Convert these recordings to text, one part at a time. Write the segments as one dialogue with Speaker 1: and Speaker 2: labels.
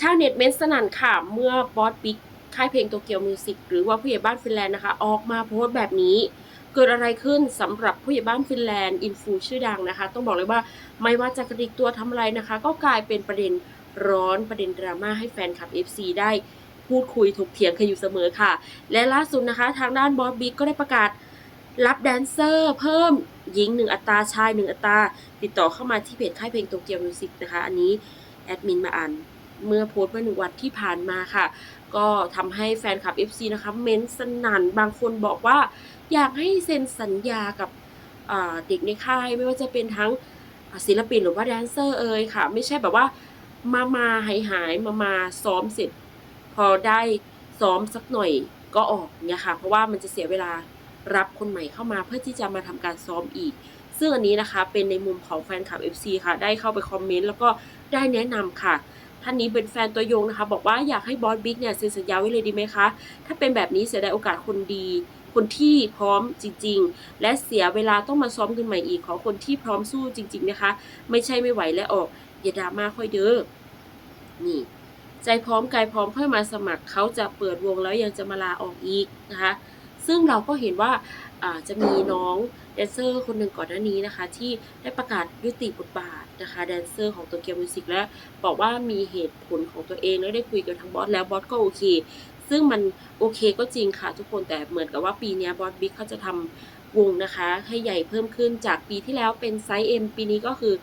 Speaker 1: ชาวเน็ตเม้นสนั่นค่ะ เมื่อบอสบิ๊กค่ายเพลงโตเกียวมิวสิกหรือว่าผู้ใหญ่บ้านฟินแลนด์นะคะ ออกมาโพสต์แบบนี้ เกิดอะไรขึ้นสำหรับผู้ใหญ่บ้านฟินแลนด์อินฟูชื่อดังนะคะ ต้องบอกเลยว่าไม่ว่าจะกระดิกตัวทำอะไรนะคะ ก็กลายเป็นประเด็นร้อนประเด็นดราม่าให้แฟนคลับ FC ได้พูดคุยถกเถียงกันอยู่เสมอค่ะ และล่าสุดนะคะ ทางด้านบอสบิ๊กก็ได้ประกาศรับแดนเซอร์เพิ่มหญิงหนึ่งอัตราชายหนึ่งอัตรา ติดต่อเข้ามาที่เพจค่ายเพลงโตเกียวมิวสิกนะคะ อันนี้แอดมินมาอ่าน เมื่อโพสต์เมื่อหนึ่งวันที่ผ่านมาค่ะ ก็ทำให้แฟนคลับ FC นะคะเม้นต์สนั่นบางคนบอกว่า อยากให้เซ็นสัญญากับเด็กในค่ายไม่ว่าจะเป็นทั้งศิลปินหรือว่าแดนเซอร์เอ่ยค่ะ ไม่ใช่แบบว่ามามาหายหายมามาซ้อมเสร็จ พอได้ซ้อมสักหน่อยก็ออกเนี่ยค่ะ เพราะว่ามันจะเสียเวลารับคนใหม่เข้ามาเพื่อที่จะมาทำการซ้อมอีก ซึ่งอันนี้นะคะเป็นในมุมของแฟนคลับ FC ค่ะ ได้เข้าไปคอมเมนต์แล้วก็ได้แนะนำค่ะ ท่านนี้เป็นแฟนตัวยงนะคะ บอกว่าอยากให้บอสบิ๊กเนี่ยเซ็นสัญญาไว้เลยดีไหมคะ ถ้าเป็นแบบนี้เสียดายโอกาสคนดีคนที่พร้อมจริง ๆ และเสียเวลาต้องมาซ้อมกันใหม่อีกขอคนที่พร้อมสู้จริง ๆนะคะ ไม่ใช่ไม่ไหวและออก อย่าดราม่าค่อยเด้อนี่ ใจพร้อมกายพร้อมเพื่อมาสมัครเขาจะเปิดวงแล้วยังจะมาลาออกอีกนะคะ ซึ่งเราก็เห็นว่าอ่าจะมีน้องแดนเซอร์คนหนึ่งก่อนหน้านี้นะคะ ที่ได้ประกาศยุติบทบาทนะคะแดนเซอร์ของตัวเกียวมิวสิกและบอกว่ามีเหตุผลของตัวเองแล้วได้คุยกับทางบอสแล้วบอสก็โอเค ซึ่งมันโอเคก็จริงค่ะทุกคนแต่เหมือนกับว่าปีนี้บอสบิ๊กเขาจะทำวงนะคะ ให้ใหญ่เพิ่มขึ้นจากปีที่แล้วเป็นไซส์ M ปีนี้ก็คือ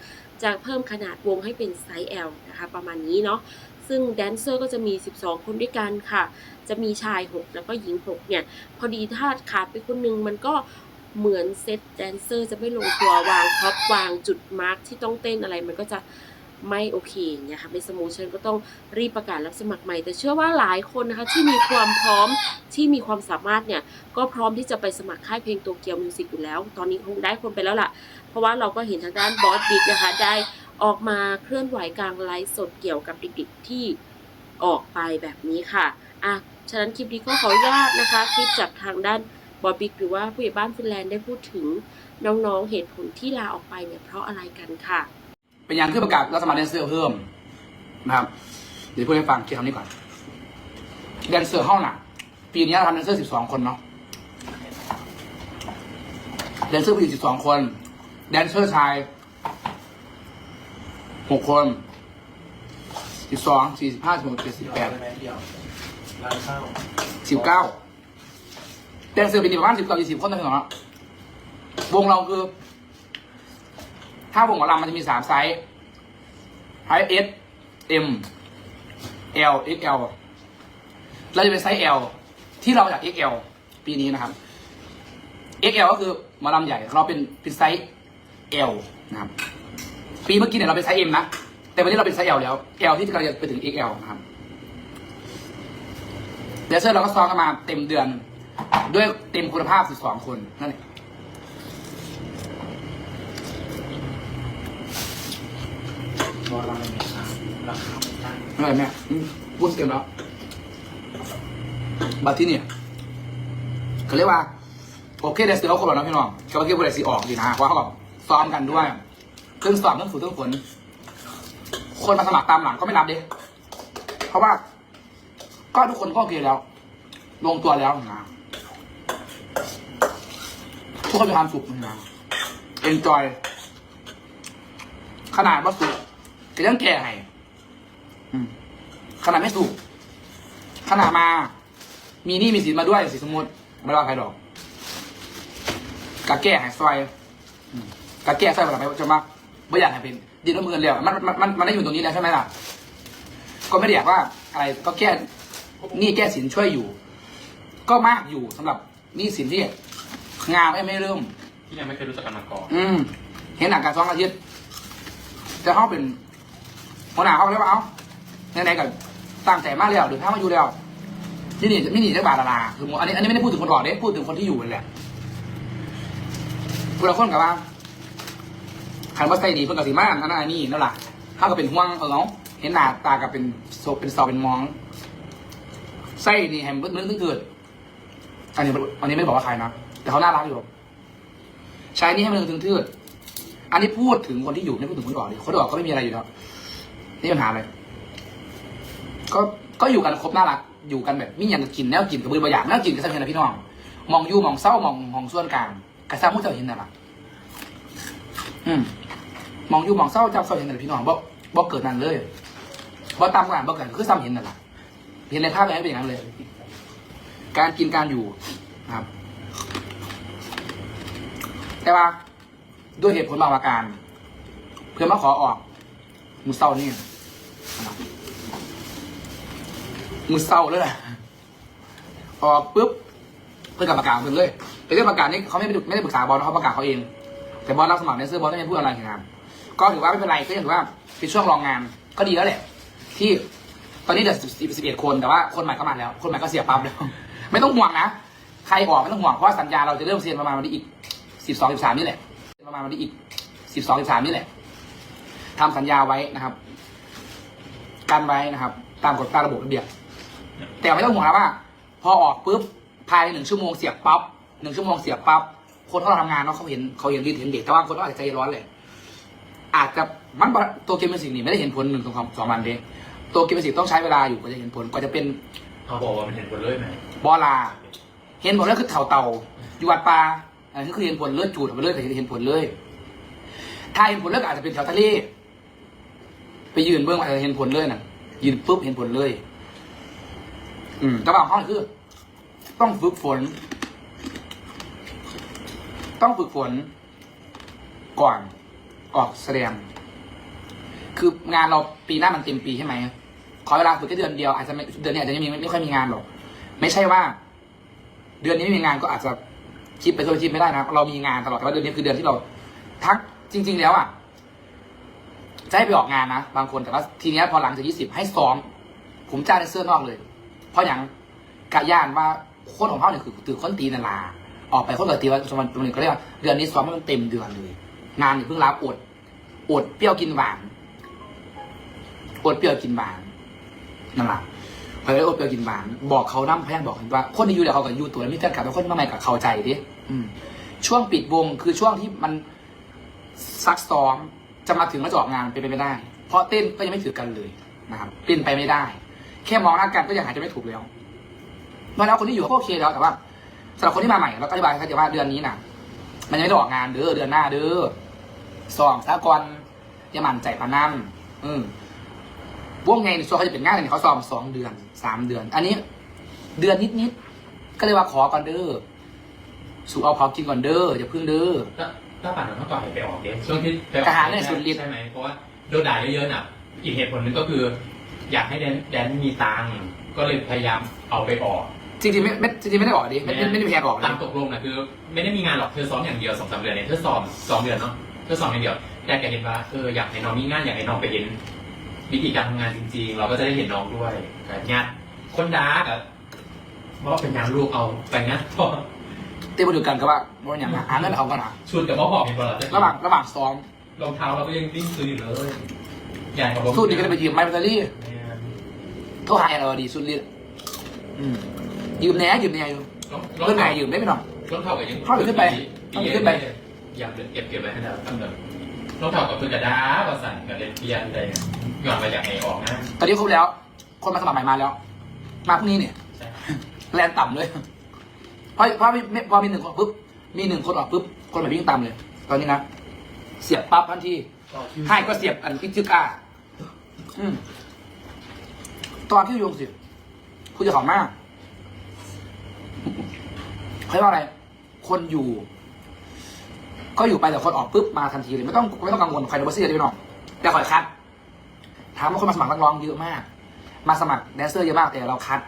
Speaker 1: จะเพิ่มขนาดวงให้เป็นไซส์ L นะคะ ประมาณนี้เนาะซึ่งแดนเซอร์ก็จะมี 12 คนด้วยกันค่ะ จะมีชาย 6 แล้วก็หญิง 6 เนี่ย พอดีถ้าขาดไปคนหนึงมันก็ เหมือนเซตแดนเซอร์จะไม่ลงตัววางท็อปวางจุดมาร์กที่ต้องเต้นอะไรมันก็จะไม่โอเคอย่างเงี้ยค่ะไม่สมูทฉันก็ต้องรีบประกาศรับสมัครใหม่ แต่เชื่อว่าหลายคนนะคะที่มีความพร้อมที่มีความสามารถเนี่ย ก็พร้อมที่จะไปสมัครค่ายเพลงโตเกียวมิวสิกอยู่แล้ว ตอนนี้คงได้คนไปแล้วล่ะ เพราะว่าเราก็เห็นทางด้านบอสบิ๊กนะคะ ได้ออกมาเคลื่อนไหวกลางไลฟ์สดเกี่ยวกับเด็กๆที่ออกไปแบบนี้ค่ะอะฉะนั้นคลิปนี้ก็ขออนุญาตนะคะ คลิปจากทางด้าน บอบิกหรือว่าผู้ใหญ่บ้านฟินแลนด์ได้พูดถึงน้องๆเหตุผลที่ลาออกไปเนี่ยเพราะอะไรกันค่ะ
Speaker 2: เป็นอย่างที่ประกาศรับสมัครแดนเซอร์เพิ่มนะครับเดี๋ยวพูดให้ฟังเกี่ยวกับนี้ก่อนแดนเซอร์ห้องหนักปีนี้เราทำแดนเซอร์12คนเนาะแดนเซอร์ผู้หญิง12คน แดนเซอร์ชาย6คน12 45 16 78
Speaker 3: ร้านข้าว
Speaker 2: 19แปดสิบเก้า นเซอร์ปีนี้ประมาณ19 20คนต่างเนาะวงเราคือ ถ้าวงหมอลำมันจะมีสามไซส์ไซส์ S M L XL เราจะเป็นไซส์ L ที่เราอยาก XL ปีนี้นะครับ XL ก็คือหมอลำใหญ่เราเป็นเป็นไซส์ L นะครับ ปีเมื่อกี้เนี่ยเราเป็นไซส์ M นะแต่วันนี้เราเป็นไซส์ L แล้ว L ที่กำลังจะไปถึง XL นะครับเดซเซอร์เราก็ซ้อมกันมาเต็มเดือน ด้วยเต็มคุณภาพ 12 คนนั่นเอง
Speaker 3: บอลราคาไม่ค้าราคาไม่ตั้ง
Speaker 2: อะไรแม่พูดเต็มแล้วบัตรที่เนี่ยเขาเรียกว่า โอเคเดสเซอร์เขาคนแบบนั้นพี่น้องเขาเรียกว่าเดสซีออกดีนะเพราะเขาแบบซ้อมกันด้วยเครื่องสอบเครื่องฝึกเครื่องฝนคนมาสมัครตามหลังก็ไม่นับเด้เพราะว่า ก็ทุกคนก็โอเคแล้ว ลงตัวแล้วนะ ทุกคนมีความสุขนะเอนจอย ขนาดว่าสุขก็ยังแก่ให้ขนาดไม่ถูกขนาดมา มีหนี้มีสินมาด้วยสิสมมติไม่ว่าใครดอกกะแก้ใหายซอยกะแก้ซอยเวลาไปจะมาไม่อยากให้เป็นดินน้ำมือเรียวมันมันมันมันได้อยู่ตรงนี้แล้วใช่ไหมล่ะ ก็ไม่ได้อยากว่าอะไรก็แก้หนี้แก้สินช่วยอยู่ ก็มากอยู่สำหรับ นี้สินที่งานไม่ไม่เริ่ม
Speaker 3: ที่ยังไม่เคยรู้จักกันมาก่อน
Speaker 2: อืม เห็นหนังการสองอาทิตย์จะเข้าเป็นหัวหน้าเขาเรียกว่าเอาไหนๆกับตั้งใจมากแล้วหรือถ้ามาอยู่แล้วนี่นี่นี่นี่จะบาดาราคืออันนี้อันนี้ไม่ได้พูดถึงคนออกเด้พูดถึงคนที่อยู่นั่นแหละคนละคนกับว่าขันว่าใส่ดีเพิ่นกับสีมากนั่นอันนี้นั่นแหละถ้าก็เป็นห่วงเออเนาะเห็นหน้าตากับเป็นโซเป็นซอเป็นมองใส่นี่แฮมเบิ้ลนึกเกิด อันนี้อันนี้ไม่บอกว่าใครนะ แต่เขาน่ารักอยู่ ใช้นี่ให้มันถึงทืดอันนี้พูดถึงคนที่อยู่ไม่พูดถึงคนออกเลยคนออกก็ไม่มีอะไรอยู่แล้วนี่ปัญหาอะไรก็ก็อยู่กันครบน่ารัก อยู่กันแบบมีอย่างกินแนวกินกับมือบางอยางแนวกินกับสังเกตนะพี่น้อง มองยู่มองเศร้ามองมองส่วนกลางกระซ้ำมุ้เจ้าเห็นน่ะล่ะอืมมองยู่มองเศร้าเจ้าเศร้าเห็นน่ะล่ะพี่น้องบ่บ่เกิดนั่นเลยบ่ตามกันบ่เกิดคือซ้ำเห็นน่ะล่ะเห็นในภาพแบบนั้เป็นอย่างนั้นเลย การกินการอยู่นะครับ แต่ว่าด้วยเหตุผลบางประการ เพื่อนมาขอออกมือเศร้านี่มือเศร้าเลยนะออกปุ๊บเพื่อนกับประกาศเพื่อนเลยแต่เรื่องประกาศนี้เขาไม่ได้ไม่ได้ปรึกษาบอลเขาประกาศเขาเอง แต่บอลรับสมัครในเสื้อบอลไม่ได้พูดอะไรนะครับก็ถือว่าไม่เป็นไรก็ยังถือว่าเป็นช่วงรองงานก็ดีแล้วแหละ ที่ตอนนี้เดือนสิบเอ็ดคนแต่ว่าคนใหม่ก็มาแล้ว คนใหม่ก็เสียปั๊บแล้ว ไม่ต้องห่วงนะใครออกไม่ต้องห่วงเพราะสัญญาเราจะเริ่มเซ็นประมาณวันที่อีกสิบสองสิบสามนี่แหละประมาณวันที่อีกสิบสองสิบสามนี่แหละทำสัญญาไว้นะครับกันไว้นะครับ ตามกฎตามระบบระเบียบแต่ไม่ต้องห่วงนะว่า พอออกปุ๊บภายในหนึ่งชั่วโมงเสียบปั๊บหนึ่งชั่วโมงเสียบปั๊บคนที่เราทำงานเนาะเขาเห็นเขาเห็นรีดเห็นเด็กแต่ว่าคนก็อาจจะใจร้อนเลย อาจจะมันตัวเกมเป็นสิ่งนี้ไม่ได้เห็นผลหนึ่งสองสามสองวันเดงตัวเกมเป็นสิ่งต้องใช้เวลาอยู่กว่าจะเห็นผลกว่าจะเป็น
Speaker 3: เขาบอกว่ามันเห็นผลเลยไหม
Speaker 2: บอลา เห็นผลแล้วคือเถาเต่าอยู่วัดปลาอันนี้คือเห็นผลเลือดจูดออกมาเลยแต่เห็นผลเลย ถ้าเห็นผลเลือดอาจจะเป็นแถวทะเลไปยืนเบื้องอาจจะเห็นผลเลยน่ะ ยืนปุ๊บเห็นผลเลย อืมแต่ว่าของเขาคือ ต้องฝึกฝน ต้องฝึกฝน ก่อนออกแสดง คืองานเราปีหน้ามันเต็มปีใช่ไหม ขอเวลาฝึกแค่เดือนเดียวอาจจะเดือนนี้อาจจะไม่มีไม่ค่อยมีงานหรอก ไม่ใช่ว่า เดือนนี้ไม่มีงานก็อาจจะคิดไปโดยคิดไม่ได้นะเรามีงานตลอดแต่ว่าเดือนนี้คือเดือนที่เรา ทักจริง ๆ แล้วอะจะให้ไปออกงานนะบางคนแต่ว่าทีเนี้ยพอหลังจากยี่สิบให้ซ้อมผมจ้างในเสื้อนอกเลย เพราะอย่างกะย่านว่าคนของเขาเนี่ยคือตือคนตีนาลาออกไปคนกับตีว่าสมมติตรงนี้ก็เรียกว่าเดือนนี้ซ้อมให้มันเต็มเดือนเลย งานเนี่ยเพิ่งรับอดอดเปรี้ยวกินหวานอดเปรี้ยวกินหวาน นั่นแหละพอได้อดเปรี้ยวกินหวาน บอกเขาน้ำพยายามบอกว่า คนที่อยู่เดี๋ยวเขากับอยู่ตัวแล้วมีแฟนคลับแล้วคนมาใหม่กับเข้าใจดิอืม ช่วงปิดวงคือช่วงที่มันซักซ้อมจะมาถึงแล้วจะออกงานเป็นไปไม่ได้ เพราะเต้นก็ยังไม่ถือกันเลยนะครับเป็นไปไม่ได้ แค่มองหน้ากันก็ยังหาจะไม่ถูกแล้วเมื่อแล้วคนที่อยู่ก็โอเคแล้วแต่ว่าสำหรับคนที่มาใหม่เราก็อธิบายเขาใจว่าเดือนนี้นะมันยังไม่ได้ออกงานเด้อเดือนหน้าเด้อสองสากลอย่ามันใจพนันอืม วงไงในส่วนเขาจะเป็นงานเนี่ยเขาซ้อมสองเดือนสามเดือน อันนี้ เดือนนิดๆก็เลยว่าขอก่อนเด้อสู่เอาพอกินก่อนเด้ออย่าพึ่งเด้อ
Speaker 3: ถ้าถ้าปั่นมันต้องต่อให้ไปออกเดช่วงที่ไปออก
Speaker 2: ทหารเนี่ยสุดฤทธิ์
Speaker 3: ใช่ไหมเพราะว่าโดนด่าเยอะๆน่ะ อีกเหตุผลหนึงก็คือ อยากให้แดนแดนมีตังค์ก็เลยพยายามเอาไปออก
Speaker 2: จริงๆไม่ไม่จริงๆไม่ได้ออกดิไม่ไม่ไม่ได้แพงออก
Speaker 3: ตา
Speaker 2: นะ
Speaker 3: มตกลงนะคือ ไม่ได้มีงานหรอกเธอซ้อมอย่างเดียวสองสามเดือนเนี่ยเธอซ้อมสองเดือนเนาะเธอซ้อมอย่างเดียวแต่แกเห็นว่าเอออยากให้น้องมีงานอยากให้น้องไปเห็น วิธีการทำงานจริง ๆ เราก็จะได้เห็นน้องด้วยแต่งานคนด่ากับว่าเป็นงานลูกเอาไปงานพอ
Speaker 2: เต้มาดูกันก็ว่าว่าอย่างนั้นอ่านนั่นเอากันนะ
Speaker 3: ชุดกับพ่อบอกเห็นบอล
Speaker 2: ระหว่างระหว่างซ้อม
Speaker 3: รองเท้าเราก็ยังวิ่งซื้ออยู่เลยใหญ่กว่าผม
Speaker 2: สู้ดีก็ได้ไปยืมไมค์แบตเตอรี่
Speaker 3: เนี่ย
Speaker 2: โทรหาแอนอดีสุดฤทธิ์อืมยืมแหน่ยืมแหน่อยู่
Speaker 3: รอง
Speaker 2: เรื่องไหนยืมได้ไหมน้อง
Speaker 3: รองเท้ากับยัง
Speaker 2: เข้าไปขึ้นไป
Speaker 3: ปี
Speaker 2: เข้าไปขึ้นไป
Speaker 3: อยากเก็บเก็บไว้ให้เราตั้งแต่รองเท้ากับเพื่อนกระดาภาษากับเรียนเพียนอะไรเนี่ ยย้อนมาจากไหนออกนะ
Speaker 2: ตอนนี้ครบแล้ว คนมาสมัครใหม่มาแล้ว มาพรุ่งนี้เนี่ย
Speaker 3: ใช่
Speaker 2: แลนต่ำเลยเพราะเพราะมีพอมีหนึ่งคนปุ๊บมีหนึ่งคนออกปุ๊บคนใหม่วิ่งตามเลย ตอนนี้นะเสียบปั๊บทันทีให้ก็เสียบอันพิจิกาอืมตอนที่โยงสิคุณจะขำมากเขาเรียกว่าอะไร คนอยู่ ก็อยู่ไปแต่คนออกปุ๊บมาทันทีเลย ไม่ต้องไม่ต้องกังวลใครโดนบัสซี่เลยพี่น้องแต่คอยคัด ถามว่าคนมาสมัครนักร้องเยอะมาก มาสมัครแดนเซอร์เยอะมากแต่เราคัด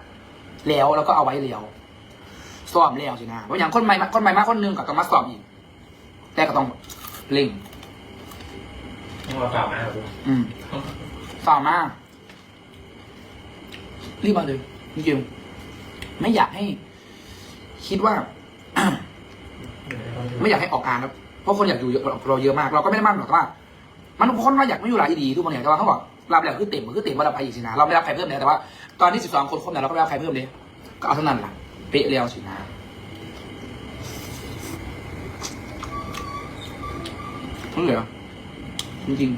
Speaker 2: แล้วเราก็เอาไว้แล้วสอบแล้วสินะว่าอย่างคนใหม่มาคนใหม่มาคนหนึงก็ต้องมาสอบอีก แต่ก็ต้องเล่ง
Speaker 3: ยังมาเปล่านะครับผม
Speaker 2: อืมฝ่ามากรีบมาเลยจริงๆไม่อยากให้ คิดว่า ไม่อยากให้ออกงานครับเพราะคนอยากอยู่เยอะเราเยอะมาก เราก็ไม่ได้มั่นหรอกว่า มันคนว่าอยากไม่อยู่หลายดีทุกคนเนี่ยแต่ว่าเขาบอก รอบแล้วคือเต็มคือเต็มว่าเราไปอีกสินะเราไม่รับใครเพิ่มเลยแต่ว่าตอนที่สิบสองคนครบเนี่ยเราก็ไม่รับใครเพิ่มเลยก็เอาเท่านั้นละเป๊ะแล้วสินะทั้งเหลือจริงจริง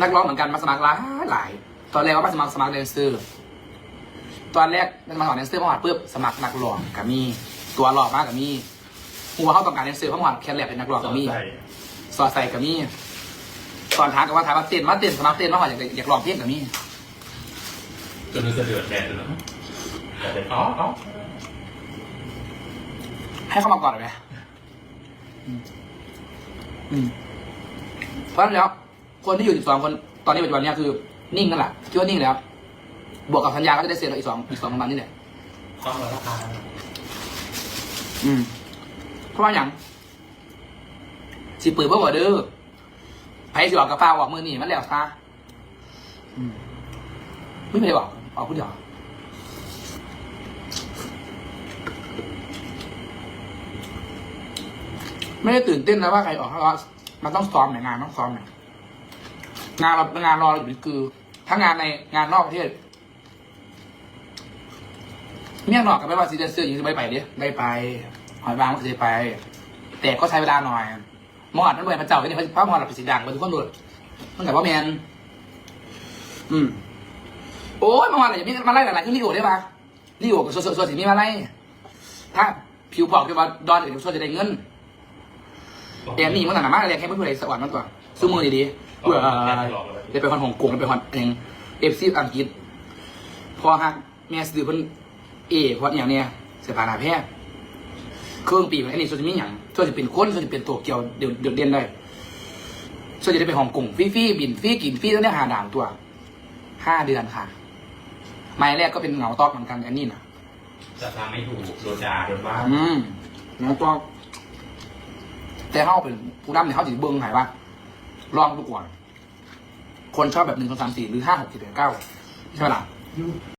Speaker 2: นักร้องเหมือนกันมาสมัครหลายหลาย ตอนแรกว่ามาสมัครสมัครแดนเซอร์ ตอนแรกมาสมัครแดนเซอร์พอหอดปุ๊บสมัครนักร้องกับมีตัวหล่อมากกับมีหัวเขาต้องการแดนเซอร์เพราะหอดแค่แลบเป็นนักร้องกับมีสอดใส่กับมีสอนถามกับว่าถามว่าเต้นว่าเต้นสมัครเต้นว่าหอดอยากอยากร้องเพลงกับมี
Speaker 3: จนรู้สึกเดือดแดดเลยนะแต่อ๋ออ๋อ
Speaker 2: ให้เข้ามาก่อนเลยอืมอืมเพราะฉะนั้นแล้วคนที่อยู่อีกสองคนตอนนี้ปัจจุบันเนี้คือนิ่งกันแหละคิดว่านิ่งแล้ว บวกกับสัญญาก็จะได้เซ็นอีกสองอีกสองประมาณนี้แหละ
Speaker 3: ต้องราคา
Speaker 2: อืมเพราะว่าอย่างสิเปิดเพื่อบ่เด้อไผสิออกกระเป๋าออกมือนี่มันแล้วซะอืมไม่ไปบอกออกพูดเดียวไม่ได้ตื่นเต้นนะว่าใครออกเพราะว่ามันต้องซ้อมหน่อยงานต้องซ้อมหน่อยงานเรางานรอเราอยู่นี่คือ ถ้างานในงานนอกประเทศ เมี่ยงนอกกับไม่ว่าซีเดนเซอร์ยังจะไม่ไปดิได้ไปหอยบางก็เคยไป แต่ก็ใช้เวลาหน่อยมอดมันเบื่อมันเจ้าไปเนี่ยเพราะมอดเราเป็นสีดังมันทุกคนดูมันกับว่าแมนอืมโอ้ยมอดอะไรอย่างนี้มาไล่หลายๆที่รีโอได้ปะรีโอกับส่วนส่วนสีนี้มาไล่ถ้าผิวผอกจะมาดอนอื่นส่วนจะได้เงินแต่นี่มันหนามากเลยแค่ไม่พูดอะไรสวรรค์มันกว่าสู้มือดีๆเบื่อได้ไปคอนฮ่องกงได้ไปคอนเองเอฟซีอังกฤษพอฮักแม่ซื้อเพิ่น เอเพราะอย่างเนี้ยเสียผ่านาแพทย์เครื่องปีมันอันนี้ส่วนจะมีอย่างส่วนจะเป็นคนส่วนจะเป็นตัวเกี่ยวเดือดเดือดเด่นได้ส่วนจะได้ไปฮ่องกงฟรีๆบินฟรีกินฟรีต้องได้หาด่านตัวห้าเดือนค่ะไม้แรกก็เป็นเหงาตอกเหมือนกันอันนี้นะ
Speaker 3: จะทำไม่ถูกโดนด่าโดนว่า
Speaker 2: อืมเหงาตอกแต่เขาเป็นผู้นำเนี่ยเขาถือเบิ้งหายว่าลองดูก่อนคนชอบแบบหนึ่งสองสามสี่หรือห้าหกเจ็ดแปดเก้าใช่ไหมล่ะ